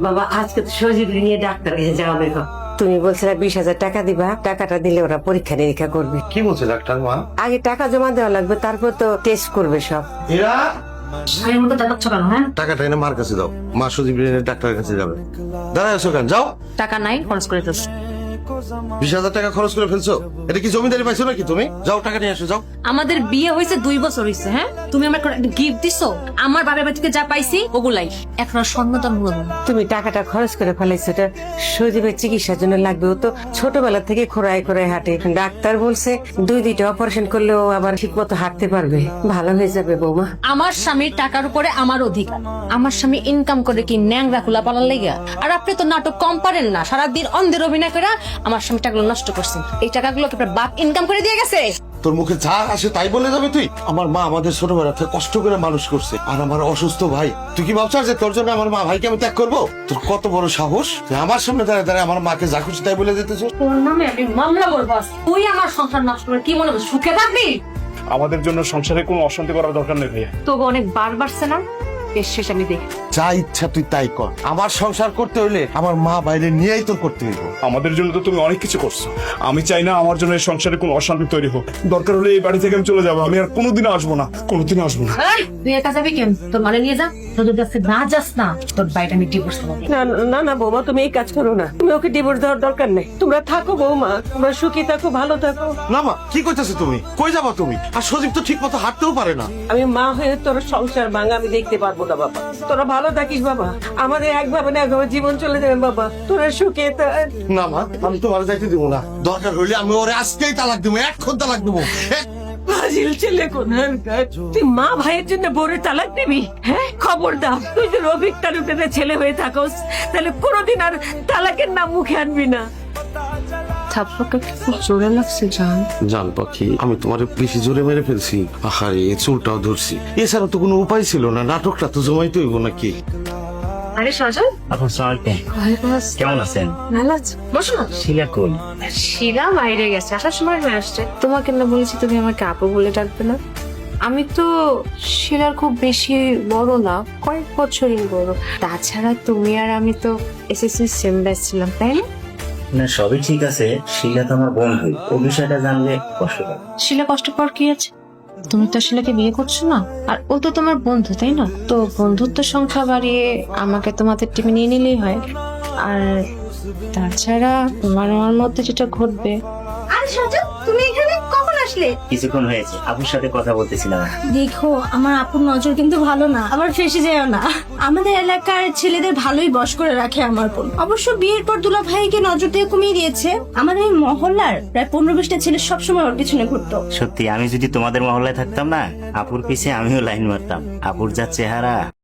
বাবা আজকে তো সজীব নিয়ে ডাক্তার কাছে যাওয়া বের তুমি বলছিলে বিশ হাজার টাকা দিবা টাকাটা দিলে ওরা পরীক্ষা নিরীক্ষা করবে। কি বলছে ডাক্তার মা? আগে টাকা জমা দেওয়া লাগবে তারপর তো টেস্ট করবে সব। এরা? হ্যাঁ? টাকাটা এনে মার কাছে দাও। মা সুদীপ এনে ডাক্তারের কাছে যাবে। দাঁড়ায় কেন? যাও। টাকা নাই খরচ করে বিশ হাজার টাকা খরচ করে ফেলছো? এটা কি জমিদারি পাইছো নাকি তুমি? যাও টাকা নিয়ে আসো যাও। আমাদের বিয়ে হয়েছে দুই বছর হয়েছে হ্যাঁ? তুমি আমার গিফট দিছো? আমার বাবার বাড়ি থেকে যা পাইছি ওগুলাই। এখন আর স্বর্ণতন হলো তুমি টাকাটা খরচ করে ফেলাইছো এটা সজীবের চিকিৎসার জন্য লাগবে। ও তো ছোটবেলা থেকে খোরায় খোরায় হাঁটে। ডাক্তার বলছে দুই দুইটা অপারেশন করলে ও আবার ঠিক মতো হাঁটতে পারবে। ভালো হয়ে যাবে বৌমা। আমার স্বামীর টাকার উপরে আমার অধিকার। আমার স্বামী ইনকাম করে কি ন্যাংরা খোলা পালার লেগে আর আপনি তো নাটক কম পারেন না। সারাদিন অন্ধের অভিনয় করে আমার স্বামী টাকাগুলো নষ্ট করছেন এই টাকাগুলো কি আপনার বাপ ইনকাম করে দিয়ে গেছে? তোর মুখে যা আসে তাই বলে যাবে তুই? আমার মা আমাদের ছোটবেলা থেকে কষ্ট করে মানুষ করছে। আর আমার অসুস্থ ভাই তুই কি ভাবছিস যে তোর জন্য আমার মা ভাইকে আমি ত্যাগ করব? তোর কত বড় সাহস? তুই আমার সামনে দাঁড়ায় দাঁড়ায় আমার মাকে যা খুশি তাই বলে যেতেছ তোর নামে আমি মামলা করব তুই আমার সংসার নষ্ট করে কি মনে সুখে থাকবি? আমাদের জন্য সংসারে কোনো অশান্তি করার দরকার নেই ভাইয়া। তোকে অনেক বার বাড়ছে না? এর শেষ আমি দেখি। যা ইচ্ছা তুই তাই কর। আমার সংসার করতে হইলে আমার মা বাইরে নিয়েই তোর করতে হইব। আমাদের জন্য তো তুমি অনেক কিছু করছ। আমি চাই না আমার জন্য এই সংসারে কোনো অশান্তি তৈরি হোক। দরকার হলে এই বাড়ি থেকে আমি চলে যাব। আমি আর কোনোদিনও আসব না কোনোদিনও আসব না। এই, তুই একা যাবি কেন? তোর মানে নিয়ে যা। তোদের কাছে না যাস না তোর বাড়িটা আমি ডিভোর্স না না না বৌমা তুমি এই কাজ করো না। তুমি ওকে ডিভোর্স দেওয়ার দরকার নেই। তোমরা থাকো বৌমা। তোমরা সুখী থাকো ভালো থাকো। না মা কি করতেছো তুমি? কই যাবা তুমি? আর সজীব তো ঠিক মতো হাঁটতেও পারে না। আমি মা হয়ে তোর সংসার ভাঙা আমি দেখতে পারব। না বাবা তোরা ভালো থাকিস বাবা। আমাদের একভাবে না একভাবে জীবন চলে যাবে বাবা। তোরা সুখে না মা আমি তোমার যাইতে দিব না। দরকার হইলে আমি ওরে আজকেই তালাক দেবো তালাক দেবো। ফাজিল ছেলে কোনার তুই মা ভাইয়ের জন্য বোরে তালাক দিবি? হ্যাঁ? খবর দাও। তুই যদি রফিক ছেলে হয়ে থাকোস তাহলে কোনোদিন আর তালাকের নাম মুখে আনবি না। থাপ্পকে খুব জোরে লাগছে জান। জান পাখি আমি তোমার বেশি জোরে মেরে ফেলছি। আহারে চুলটাও ধরছি। এছাড়া তো কোনো উপায় ছিল না নাটকটা তো জমাইতে হইব নাকি? আরে সজল আপন সালামালাইকুম কেমন আছেন? ভালো আছো। বসো না। শিলা কোল শিলা বাইরে গেছে আসার সময় হয়ে আসছে। তোমাকে না বলেছি তুমি আমাকে আপু বলে ডাকবে না? আমি তো শিলার খুব বেশি বড় না কয়েক বছরই বড়। তাছাড়া তুমি আর আমি তো এসএসসি সেম ব্যাচ ছিলাম তাই না? না সবই ঠিক আছে শিলা তো আমার বন্ধু ও বিষয়টা জানলে কষ্ট পাবে। শিলা কষ্ট পাওয়ার কি আছে? তুমি তো শিলাকে বিয়ে করছ না? আর ও তো তোমার বন্ধু তাই না? তো বন্ধুত্ব সংখ্যা বাড়িয়ে আমাকে তোমাদের টিমে নিয়ে নিলেই হয়। আর তাছাড়া তোমার আমার মধ্যে যেটা ঘটবে আর কখন আসলে? কিছুক্ষণ হয়েছে আপুর সাথে কথা বলতেছিলাম। দেখো আমার আপুর নজর কিন্তু ভালো না আবার ফেসে যেও না। আমাদের এলাকার ছেলেদের ভালোই বশ করে রাখে আমার বোন। অবশ্য বিয়ের পর দুলা ভাইকে নজর দিয়ে কমিয়ে দিয়েছে। আমাদের এই মহল্লার প্রায় পনেরো বিশটা ছেলে সবসময় ওর পিছনে ঘুরতো। সত্যি আমি যদি তোমাদের মহল্লায় থাকতাম না আপুর পিছে আমিও লাইন মারতাম। আপুর যা চেহারা।